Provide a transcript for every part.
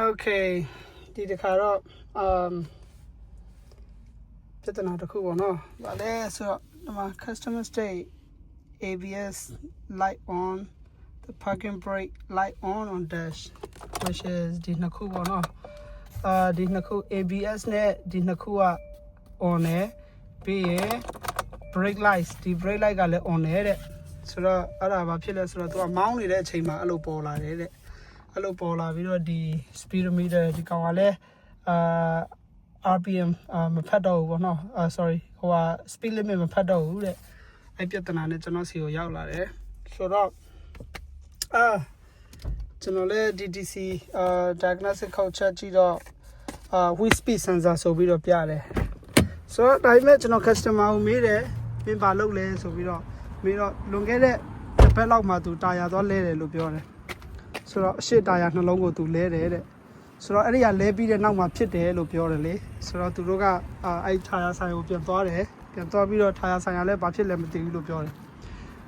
Okay ဒီတစ်ခါတော့ um ပြဿနာတစ်ခုပေါ့နော်။ဗာလဲဆိုတော့ဒီမှာ customer state ABS light on the parking brake light on on dash which is ဒီနှစ်ခုပေါ့နော်။အာဒီနှစ်ခု ABS နဲ့ဒီနှစ်ခုက on နဲ့ပြီးရင် brake lights ဒီ brake light ကလည်း on နဲ့တဲ့ဆိုတော့အဲ့ဒါဘာဖြစ်လဲဆိုတော့သူကမောင်းနေတဲ့အချိန်မှာအဲ့လိုပေါ်လာတယ်တဲ့ အဲ့လိုပေါ်လာပြီးတော့ဒီ speedometer ဒီကောင်ကလည်းအာ RPM အာမဖတ်တော့ဘူးပေါ့နော်အာ sorry ဟိုဟာ speed limit မဖတ်တော့ဘူးတဲ့အဲ့ပြဿနာနဲ့ကျွန်တော်စီကိုရောက်လာတယ်ဆိုတော့အာကျွန်တော်လည်း DTC အာ diagnostic code ချက်ကြည့်တော့အာ wheel speed sensor ဆိုပြီးတော့ပြတယ်ဆိုတော့ဒါပေမဲ့ကျွန်တော် customer ကိုမေးတယ်မင်းဘာလုပ်လဲဆိုပြီးတော့မေးတော့လွန်ခဲ့တဲ့တစ်ပတ်လောက်မှသူတာယာသွားလဲတယ်လို့ပြောတယ် ဆိုတော့အရှိတာယာနှလုံးကိုသူလဲတယ်တဲ့ဆိုတော့အဲ့ဒီကလဲပြီးတဲ့နောက်မှာဖြစ်တယ်လို့ပြောတယ်လေဆိုတော့သူတို့ကအာအဲ့ထာယာဆိုင်ကိုပြန်သွားတယ်ပြန်သွားပြီးတော့ထာယာဆိုင်ကလည်းဘာဖြစ်လဲမသိဘူးလို့ပြောတယ်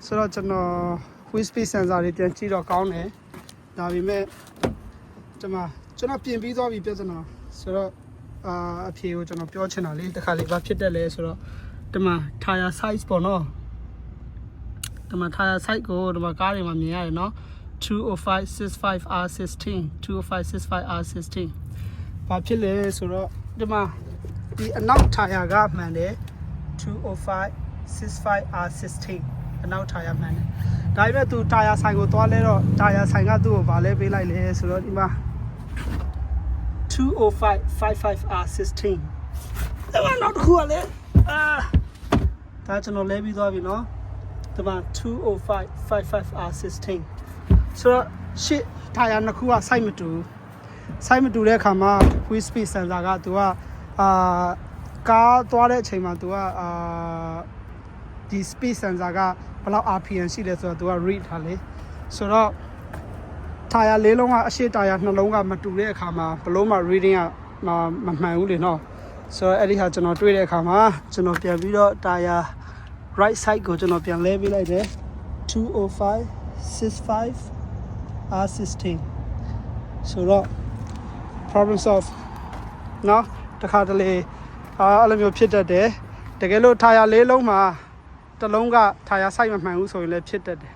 ဆိုတော့ကျွန်တော် wheel speed sensor တွေပြန်ကြည့်တော့ကောင်းတယ်ဒါပေမဲ့ဒီမှာကျွန်တော်ပြင်ပြီးသွားပြီပြဿနာဆိုတော့အာအဖြေကိုကျွန်တော်ပြောချင်တာလေတစ်ခါလေးဘာဖြစ်တယ်လဲဆိုတော့ဒီမှာ tire size ပေါ့နော်ဒီမှာ tire size ကိုဒီမှာကားတွေမှာမြင်ရတယ်နော် 20565R16 20565R16 ဘာဖြစ်လဲဆိုတော့ဒီမှာဒီအနောက် tire ကမှန်တယ် 20565R16 အနောက် tire မှန်တယ်ဒါပေမဲ့သူ tire ဆိုင်ကိုသွားလဲတော့ tire ဆိုင်ကသူ့ကိုဗာလဲပေးလိုက်လဲဆိုတော့ဒီမှာ 20555R16 ဒါမှနောက်တစ်ခုကလည်းအာဒါကျွန်တော်လဲပြီးသွားပြီနော်ဒီမှာ 20555R16 ဆိုတော့ရှစ်ထာယာနှစ်ခုက site မတူ site မတူတဲ့အခါမှာ wheel speed sensor ကသူကအာကားသွားတဲ့အချိန်မှာသူကအာဒီ speed sensor ကဘယ်လောက် RPM ရှိလဲဆိုတော့သူက read ထားလေဆိုတော့တာယာလေးလုံးကအရှိတာယာနှလုံးကမတူတဲ့အခါမှာဘလို့မှ reading ကမမမှန်ဘူးလေနော်ဆိုတော့အဲ့ဒီဟာကျွန်တော်တွေးတဲ့အခါမှာကျွန်တော်ပြန်ပြီးတော့တာယာ right side ကိုကျွန်တော်ပြန်လဲပေးလိုက်တယ်20565 R16 ဆိုတော့ problem solve နော်တခါတလေအာအဲ့လိုမျိုးဖြစ်တတ်တယ်တကယ်လို့တာယာလေးလုံးမှာတစ်လုံးကတာယာ site မမှန်ဘူးဆိုရင်လည်းဖြစ်တတ်တယ်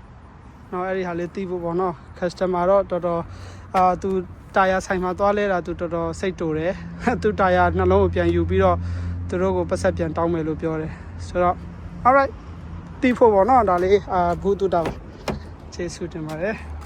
နော်အဲ့ဒီဟာလေးသိဖို့ပေါ့နော် customer တော့တော်တော်အာသူတာယာဆိုင်မှာသွားလဲတာသူတော်တော်စိတ်တူတယ်သူတာယာနှလုံးကိုပြန်ယူပြီးတော့သူတို့ကိုပတ်ဆက်ပြန်တောင်းမယ်လို့ပြောတယ်ဆိုတော့ alright သိဖို့ပေါ့နော်ဒါလေးအာဘူးတူတာပါကျေးဇူးတင်ပါတယ်